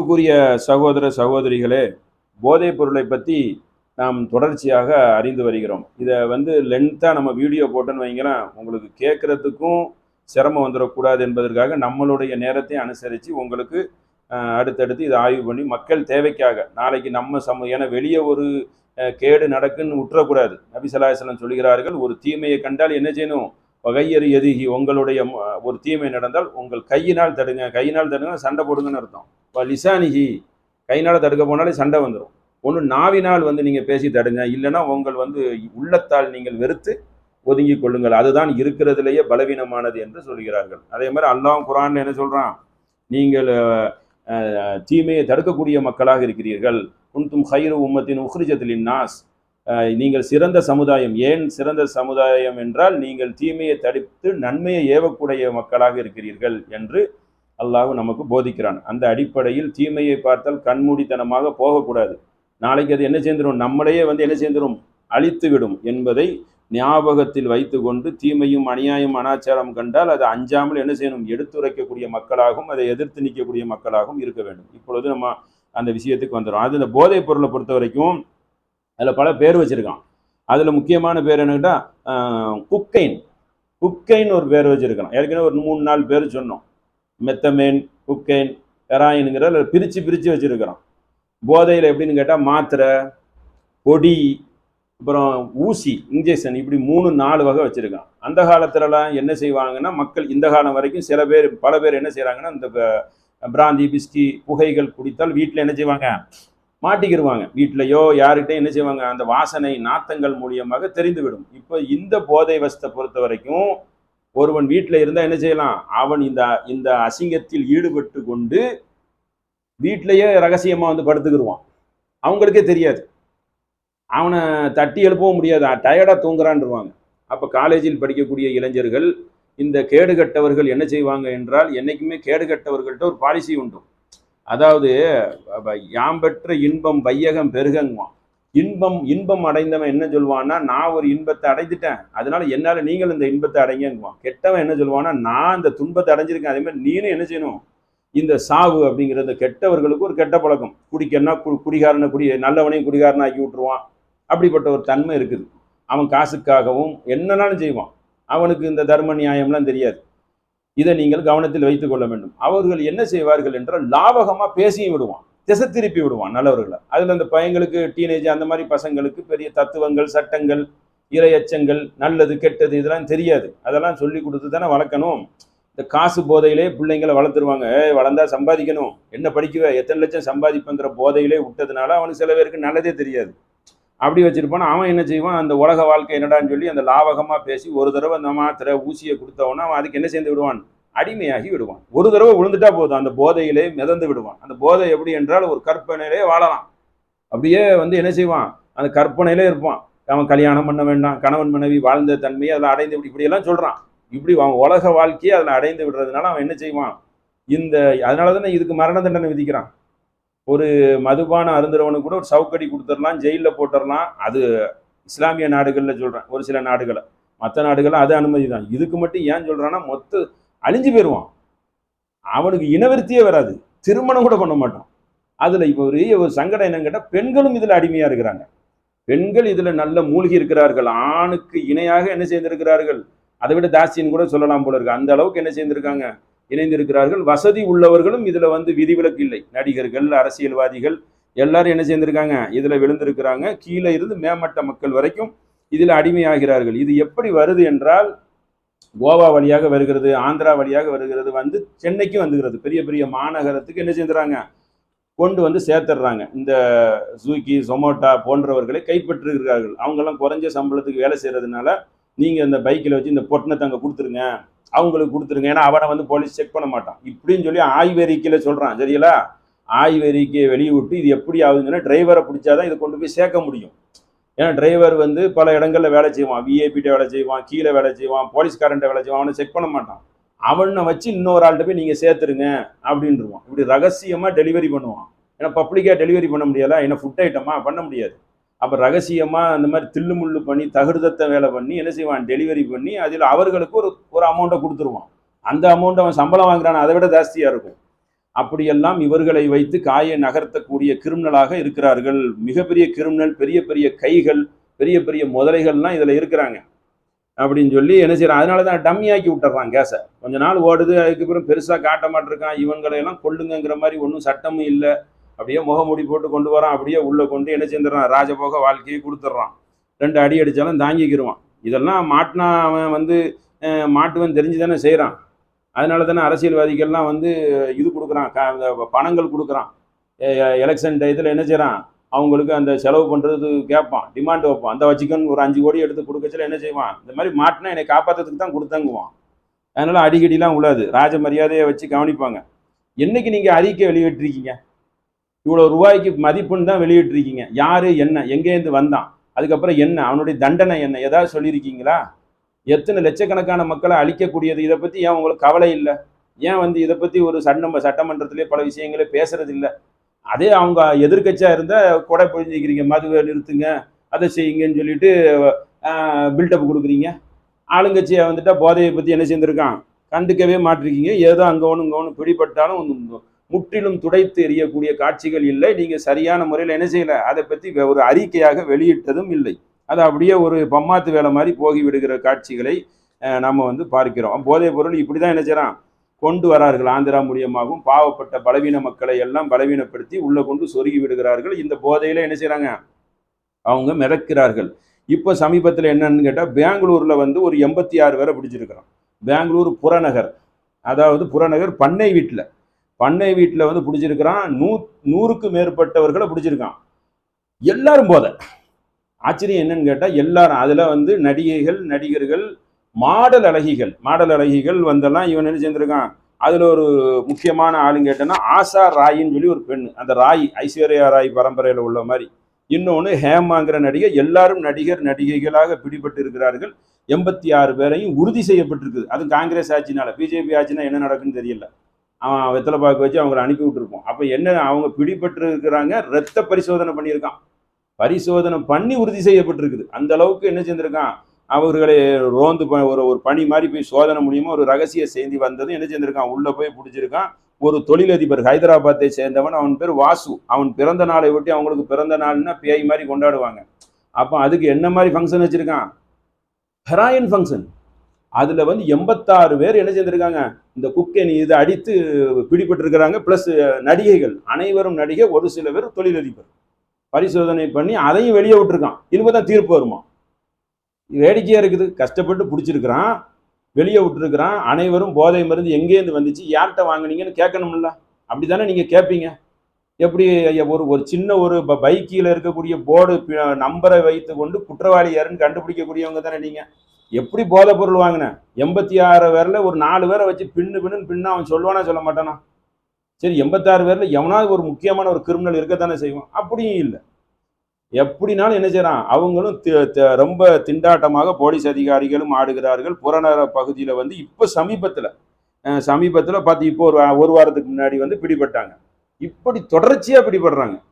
மதிப்புக்குரிய சகோதர சகோதரிகளே போதைப் பொருளை பற்றி நாம் தொடர்ச்சியாக அறிந்து வருகிறோம். இதை வந்து லென்த்தாக நம்ம வீடியோ போட்டோன்னு வைங்களேன் உங்களுக்கு கேட்குறதுக்கும் சிரமம் வந்துடக்கூடாது என்பதற்காக நம்மளுடைய நேரத்தை அனுசரித்து உங்களுக்கு அடுத்தடுத்து இதை ஆய்வு பண்ணி மக்கள் தேவைக்காக நாளைக்கு நம்ம சமூக ஏன்னா வெளியே ஒரு கேடு நடக்குன்னு விட்டுறக்கூடாது நபிசலாசலம் சொல்கிறார்கள் ஒரு தீமையை கண்டால் என்ன செய்யணும்? பகையறி எதுகி உங்களுடைய ஒரு தீமை நடந்தால் உங்கள் கையினால் தடுங்க கையினால் தடுங்க சண்டை போடுங்கன்னு அர்த்தம். இப்போ லிசானிகி கையினால் தடுக்க போனாலே சண்டை வந்துடும் ஒன்று நாவினால் வந்து நீங்கள் பேசி தடுங்க இல்லைன்னா உங்கள் வந்து உள்ளத்தால் நீங்கள் வெறுத்து ஒதுங்கி கொள்ளுங்கள். அதுதான் இருக்கிறதுலேயே பலவீனமானது என்று சொல்கிறார்கள். அதே மாதிரி அல்லாஹ் குரான் என்ன சொல்கிறான் நீங்கள் தீமையை தடுக்கக்கூடிய மக்களாக இருக்கிறீர்கள். குன்தும் ஹைரு உம்மத்தின் உஹ்ரிஜத்திலின் நாஸ் நீங்கள் சிறந்த சமுதாயம் ஏன் சிறந்த சமுதாயம் என்றால் நீங்கள் தீமையை தடுத்து நன்மையை ஏவக்கூடிய மக்களாக இருக்கிறீர்கள் என்று அல்லாஹ் நமக்கு போதிக்கிறான். அந்த அடிப்படையில் தீமையை பார்த்தால் கண்மூடித்தனமாக போகக்கூடாது. நாளைக்கு அது என்ன செய்திரும்? நம்மளையே வந்து என்ன செய்திரும்? அழித்துவிடும் என்பதை ஞாபகத்தில் வைத்துக்கொண்டு தீமையும் அநியாயம் அனாச்சாரம் கண்டால் அதை அஞ்சாமல் என்ன செய்யணும்? எடுத்துரைக்கக்கூடிய மக்களாகவும் அதை எதிர்த்து நிற்கக்கூடிய மக்களாகவும் இருக்க வேண்டும். இப்பொழுது நம்ம அந்த விஷயத்துக்கு வந்துடும் அது இந்த போதைப் பொருளை பொறுத்த வரைக்கும் அதில் பல பேர் வச்சுருக்கான். அதில் முக்கியமான பேர் என்னக்கிட்டா குக்கைன். குக்கைன் ஒரு பேர் வச்சுருக்கலாம் ஏற்கனவே ஒரு மூணு நாலு பேர் சொன்னோம். மெத்தமேன் குக்கைன் ஹெராயினுங்கிற பிரித்து பிரித்து வச்சுருக்கிறோம் போதையில் எப்படின்னு கேட்டால் மாத்திரை பொடி அப்புறம் ஊசி இன்ஜெக்ஷன் இப்படி மூணு நாலு வகை வச்சுருக்கான். அந்த காலத்துலலாம் என்ன செய்வாங்கன்னா மக்கள் இந்த காலம் வரைக்கும் சில பேர் பல பேர் என்ன செய்கிறாங்கன்னா இந்த பிராந்தி பிஸ்கி புகைகள் குடித்தால் வீட்டில் என்ன செய்வாங்க? மாட்டிக்கிடுவாங்க வீட்டிலையோ யார்கிட்டயும் என்ன செய்வாங்க? அந்த வாசனை நாத்தங்கள் மூலியமாக தெரிந்துவிடும். இப்போ இந்த போதை வசத்தை பொறுத்த வரைக்கும் ஒருவன் வீட்டில் இருந்தால் என்ன செய்யலாம்? அவன் இந்த இந்த அசிங்கத்தில் ஈடுபட்டு கொண்டு வீட்டிலையே ரகசியமாக வந்து படுத்துக்கிடுவான் அவங்களுக்கே தெரியாது. அவனை தட்டி எழுப்பவும் முடியாது. டயர்டாக தூங்குறான்ருவாங்க. அப்போ காலேஜில் படிக்கக்கூடிய இளைஞர்கள் இந்த கேடுகட்டவர்கள் என்ன செய்வாங்க என்றால் என்னைக்குமே கேடுகட்டவர்கள்ட்ட ஒரு பாலிசி உண்டு. அதாவது யாம் பெற்ற இன்பம் வையகம் பெருகங்குவான். இன்பம் இன்பம் அடைந்தவன் என்ன சொல்வான்னா நான் ஒரு இன்பத்தை அடைந்துட்டேன் அதனால என்னால் நீங்கள் இந்த இன்பத்தை அடைங்கங்குவான். கெட்டவன் என்ன சொல்லுவான்னா நான் இந்த துன்பத்தை அடைஞ்சிருக்கேன் அதே மாதிரி நீனும் என்ன செய்யணும்? இந்த சாவு அப்படிங்கிறது கெட்டவர்களுக்கு ஒரு கெட்ட பழக்கம். குடிக்கன்னா கு குடிகாரனை குடி நல்லவனையும் குடிகாரனை ஆக்கி விட்டுருவான். அப்படிப்பட்ட ஒரு தன்மை இருக்குது. அவன் காசுக்காகவும் என்னன்னாலும் செய்வான். அவனுக்கு இந்த தர்ம நியாயம்லாம் தெரியாது. இதை நீங்கள் கவனத்தில் வைத்துக் கொள்ள வேண்டும். அவர்கள் என்ன செய்வார்கள் என்றால் லாபகமாக பேசியும் விடுவான். திசை திருப்பி விடுவான் நல்லவர்களை. அதில் அந்த பையங்களுக்கு டீனேஜ் அந்த மாதிரி பசங்களுக்கு பெரிய தத்துவங்கள் சட்டங்கள் இரையச்சங்கள் நல்லது கெட்டது இதெல்லாம் தெரியாது. அதெல்லாம் சொல்லி கொடுத்து தானே வளர்க்கணும். இந்த காசு போதையிலே பிள்ளைங்களை வளர்த்துருவாங்க. ஏய் வளர்ந்தா சம்பாதிக்கணும். என்ன படிக்குவ? எத்தனை லட்சம் சம்பாதிப்புங்கிற போதையிலே விட்டதுனால அவனுக்கு சில பேருக்கு நல்லதே தெரியாது. அப்படி வச்சிருப்பான். அவன் என்ன செய்வான்? அந்த உலக வாழ்க்கை என்னடான்னு சொல்லி அந்த லாவகமாக பேசி ஒரு தடவை அந்த மாத்திரை ஊசியை கொடுத்தவனா அவன் அதுக்கு என்ன சேர்ந்து விடுவான்? அடிமையாகி விடுவான். ஒரு தடவை விழுந்துட்டா போதும். அந்த போதையிலே மிதந்து விடுவான். அந்த போதை எப்படி என்றால் ஒரு கற்பனையிலே வாழலாம். அப்படியே வந்து என்ன செய்வான்? அந்த கற்பனையிலே இருப்பான். அவன் கல்யாணம் பண்ண வேண்டாம். கணவன் மனைவி வாழ்ந்த தன்மையை அதில் அடைந்து இப்படி இப்படியெல்லாம் சொல்கிறான் இப்படி அவன் உலக வாழ்க்கையை அதில் அடைந்து விடுறதுனால அவன் என்ன செய்வான்? இந்த அதனால தானே இதுக்கு மரண தண்டனை விதிக்கிறான். ஒரு மதுபானம் அருந்துறவனுக்கு கூட ஒரு சவுக்கடி கொடுத்துடலாம் ஜெயிலில் போட்டுடலாம். அது இஸ்லாமிய நாடுகளில் சொல்கிறேன் ஒரு சில நாடுகளை. மற்ற நாடுகளில் அது அனுமதி தான். இதுக்கு மட்டும் ஏன் சொல்கிறான்னா மொத்த அழிஞ்சு போயிடுவான் அவனுக்கு இனவிருத்தியே வராது. திருமணம் கூட பண்ண மாட்டான். அதில் இப்போ ஒரு ஒரு சங்கடம் என்னன்னு கேட்டால் பெண்களும் இதில் அடிமையாக இருக்கிறாங்க. பெண்கள் இதில் நல்ல மூழ்கி இருக்கிறார்கள். ஆணுக்கு இணையாக என்ன செய்திருக்கிறார்கள்? அதை விட தாசின்னு கூட சொல்லலாம் போல இருக்கு. அந்த அளவுக்கு என்ன செய்திருக்காங்க? இணைந்திருக்கிறார்கள். வசதி உள்ளவர்களும் இதில் வந்து விதிவிலக்கு இல்லை. நடிகர்கள் அரசியல்வாதிகள் எல்லாரும் என்ன செய்திருக்காங்க? இதில் விழுந்திருக்கிறாங்க. கீழே இருந்து மேம்பட்ட மக்கள் வரைக்கும் இதில் அடிமையாகிறார்கள். இது எப்படி வருது என்றால் கோவா வழியாக வருகிறது ஆந்திரா வழியாக வருகிறது வந்து சென்னைக்கு வந்துகிறது. பெரிய பெரிய மாநகரத்துக்கு என்ன செஞ்சுறாங்க கொண்டு வந்து சேர்த்துடுறாங்க. இந்த ஸ்விக்கி சொமோட்டா போன்றவர்களை கைப்பற்றுகிறார்கள் அவங்கெல்லாம் குறைஞ்ச சம்பளத்துக்கு வேலை செய்கிறதுனால நீங்கள் இந்த பைக்கில் வச்சு இந்த பொட்டணத்தை அங்கே கொடுத்துருங்க. அவங்களுக்கு கொடுத்துருங்க. ஏன்னா அவனை வந்து போலீஸ் செக் பண்ண மாட்டான். இப்படின்னு சொல்லி ஆய்வறிக்கையில் சொல்கிறான் சரிங்களா? ஆய்வறிக்கையை வெளியே விட்டு இது எப்படி ஆகுதுங்கன்னா டிரைவரை பிடிச்சாதான் இதை கொண்டு போய் சேர்க்க முடியும். ஏன்னா டிரைவர் வந்து பல இடங்களில் வேலை செய்வான். விஐபிட்ட வேலை செய்வான் கீழே வேலை செய்வான் போலீஸ்காரன்ட்ட வேலை செய்வான். அவனை செக் பண்ண மாட்டான். அவனை வச்சு இன்னொரு ஆள்கிட்ட போய் நீங்கள் சேர்த்துருங்க அப்படின்ருவான் இப்படி ரகசியமாக டெலிவரி பண்ணுவான். ஏன்னா பப்ளிக்காக டெலிவரி பண்ண முடியாதா என்ன ஃபுட் ஐட்டமா பண்ண முடியாது. அப்போ ரகசியமாக அந்த மாதிரி தில்லு முள்ளு பண்ணி தகுடுதத்தை வேலை பண்ணி என்ன செய்வான்? டெலிவரி பண்ணி அதில் அவர்களுக்கு ஒரு ஒரு அமௌண்ட்டை கொடுத்துருவான். அந்த அமௌண்ட் அவன் சம்பளம் வாங்குறான்? அதை விட ஜாஸ்தியாக இருக்கும். அப்படியெல்லாம் இவர்களை வைத்து காயை நகர்த்தக்கூடிய கிரிமினலாக இருக்கிறார்கள். மிகப்பெரிய கிரிமினல் பெரிய பெரிய கைகள் பெரிய பெரிய முதலைகள்லாம் இதில் இருக்கிறாங்க. அப்படின்னு சொல்லி என்ன செய்யறான்? அதனால தான் டம்மி ஆக்கி விட்டுறான் கேஸை. கொஞ்ச நாள் ஓடுது அதுக்கப்புறம் பெருசாக காட்ட மாட்டிருக்கான். இவங்களையெல்லாம் கொள்ளுங்கிற கொள்ளுங்கங்கிற மாதிரி ஒன்றும் சட்டமும் இல்லை. அப்படியே முகமூடி போட்டு கொண்டு வரான். அப்படியே உள்ளே கொண்டு என்ன செஞ்சிடறான்? ராஜபோக வாழ்க்கையை கொடுத்துட்றான். ரெண்டு அடி அடித்தாலும் தாங்கிக்கிடுவான் இதெல்லாம் மாட்டினா அவன் வந்து மாட்டுவன் தெரிஞ்சு தானே செய்கிறான். அதனால தானே அரசியல்வாதிகள்லாம் வந்து இது கொடுக்குறான். க- இந்த பணங்கள் கொடுக்குறான். எலெக்ஷன் டயத்தில் என்ன செய்கிறான்? அவங்களுக்கு அந்த செலவு பண்ணுறது கேட்பான். டிமாண்ட் வைப்பான். அந்த வச்சுக்கன்னு ஒரு அஞ்சு கோடி எடுத்து கொடுக்கச்சில என்ன செய்வான்? இந்த மாதிரி மாட்டினா என்னை காப்பாற்றுறதுக்கு தான் கொடுத்தாங்குவான். அதனால் அடிக்கடிலாம் உள்ளாது ராஜ மரியாதையை வச்சு கவனிப்பாங்க. என்னைக்கு நீங்கள் அறிக்கை வெளியிட்டிருக்கீங்க? இவ்வளோ ரூபாய்க்கு மதிப்புன்னு தான் வெளியிட்டிருக்கீங்க. யாரு என்ன எங்கேருந்து வந்தான்? அதுக்கப்புறம் என்ன அவனுடைய தண்டனை என்ன ஏதாவது சொல்லியிருக்கீங்களா? எத்தனை லட்சக்கணக்கான மக்களை அழிக்கக்கூடியது? இதை பற்றி ஏன் உங்களுக்கு கவலை இல்லை? ஏன் வந்து இதை பற்றி ஒரு சட்ட நம்ம சட்டமன்றத்திலே பல விஷயங்களே பேசுறது இல்லை? அதே அவங்க எதிர்க்கட்சியாக இருந்தால் கொடை பொழிஞ்சிக்கிறீங்க மதுவை நிறுத்துங்க அதை செய்யுங்கன்னு சொல்லிட்டு பில்டப் கொடுக்குறீங்க. ஆளுங்கட்சியை வந்துட்டா போதையை பற்றி என்ன செஞ்சுருக்கான்? கண்டுக்கவே மாட்டிருக்கீங்க. ஏதோ அங்கே ஒன்று இங்கே ஒன்று பிடிபட்டாலும் முற்றிலும் துடைத்து எறியக்கூடிய காட்சிகள் இல்லை. நீங்கள் சரியான முறையில் என்ன செய்யலை? அதை பற்றி ஒரு அறிக்கையாக வெளியிட்டதும் இல்லை. அது அப்படியே ஒரு பம்மாத்து வேலை மாதிரி போகிவிடுகிற காட்சிகளை நம்ம வந்து பார்க்கிறோம். போதைப் பொருள் இப்படி தான் என்ன செய்கிறான் கொண்டு வரார்கள். ஆந்திரா மூலியமாகவும் பாவப்பட்ட பலவீன மக்களை எல்லாம் பலவீனப்படுத்தி உள்ளே கொண்டு சொருகி விடுகிறார்கள். இந்த போதையில் என்ன செய்கிறாங்க அவங்க மிதக்கிறார்கள். இப்போ சமீபத்தில் என்னன்னு கேட்டால் பெங்களூரில் வந்து ஒரு எண்பத்தி ஆறு பேரை பிடிச்சிருக்கிறோம். பெங்களூர் புறநகர். அதாவது புறநகர் பண்ணை வீட்டில் பண்ணை வீட்டில் வந்து பிடிச்சிருக்கிறான். நூ நூறுக்கு மேற்பட்டவர்களை பிடிச்சிருக்கான். எல்லாரும் போதை. ஆச்சரியம் என்னன்னு கேட்டால் எல்லாரும் அதில் வந்து நடிகைகள் நடிகர்கள் மாடல் அழகிகள். மாடல் அழகிகள் வந்தெல்லாம் இவன் என்ன செஞ்சிருக்கான்? அதில் ஒரு முக்கியமான ஆளுங்க கேட்டேன்னா ஆஷா ராயின்னு சொல்லி ஒரு பெண் அந்த ராய் ஐஸ்வர்யா ராய் பரம்பரையில் உள்ள மாதிரி. இன்னொன்று ஹேமாங்கிற நடிகை. எல்லாரும் நடிகர் நடிகைகளாக பிடிபட்டு இருக்கிறார்கள். எண்பத்தி ஆறு பேரையும் உறுதி செய்யப்பட்டிருக்குது அது காங்கிரஸ் ஆட்சினால. பிஜேபி ஆட்சினா என்ன நடக்குன்னு தெரியல. அவன் வெத்தலை பாக்கு வச்சு அவங்களை அனுப்பி விட்டுருப்போம். அப்போ என்ன அவங்க பிடிபட்டு இருக்கிறாங்க ரத்த பரிசோதனை பண்ணியிருக்கான். பரிசோதனை பண்ணி உறுதி செய்யப்பட்டிருக்குது. அந்த அளவுக்கு என்ன செஞ்சிருக்கான்? அவர்களை ரோந்து ப- ஒரு ஒரு பணி மாதிரி போய் சோதனை மூலியமாக ஒரு ரகசிய செய்தி வந்ததும் என்ன செஞ்சிருக்கான்? உள்ளே போய் பிடிச்சிருக்கான். ஒரு தொழிலதிபர் ஹைதராபாத்தை சேர்ந்தவன் அவன் பேர் வாசு. அவன் பிறந்த நாளை ஒட்டி அவங்களுக்கு பிறந்த நாள்னா பேய் மாதிரி கொண்டாடுவாங்க. அப்போ அதுக்கு என்ன மாதிரி ஃபங்க்ஷன் வச்சுருக்கான்? ஹெராயின் ஃபங்க்ஷன் அதில் வந்து எண்பத்தாறு பேர் என்ன செஞ்சிருக்காங்க? இந்த குக்கெனி இதை அடித்து பிடிபட்டிருக்கிறாங்க. ப்ளஸ் நடிகைகள். அனைவரும் நடிகை ஒரு சில பேர் தொழிலதிபர். பரிசோதனை பண்ணி அதையும் வெளியே விட்டுருக்கான். இனிமே தான் தீர்ப்பு வருமா? வேடிக்கையாக இருக்குது. கஷ்டப்பட்டு பிடிச்சிருக்கிறான். வெளியே விட்டுருக்கிறான். அனைவரும் போதை மருந்து எங்கேருந்து வந்துச்சு? யார்கிட்ட வாங்கினீங்கன்னு கேட்கணும்ல. அப்படிதானே நீங்கள் கேட்பீங்க. எப்படி ஒரு ஒரு சின்ன ஒரு பைக்கில் இருக்கக்கூடிய போர்டு நம்பரை வைத்து கொண்டு குற்றவாளி யாருன்னு கண்டுபிடிக்கக்கூடியவங்க தானே நீங்கள் எப்படி போதைப் பொருள் வாங்கினேன் எண்பத்தி ஆறு பேரில் ஒரு நாலு பேரை வச்சு பின்னு பின்னு பின்னு அவன் சொல்லுவானா சொல்ல மாட்டானா? சரி எண்பத்தாறு பேரில் எவனாவது ஒரு முக்கியமான ஒரு கிரிமினல் இருக்கத்தானே செய்வான். அப்படியும் இல்லை. எப்படினாலும் என்ன செய்கிறான் அவங்களும் தி- ரொம்ப திண்டாட்டமாக போலீஸ் அதிகாரிகளும் ஆடுகிறார்கள். புறநகர பகுதியில் வந்து இப்போ சமீபத்தில் சமீபத்தில் பார்த்து இப்போ ஒரு ஒரு வாரத்துக்கு முன்னாடி வந்து பிடிபட்டாங்க. இப்படி தொடர்ச்சியாக பிடிபடுறாங்க.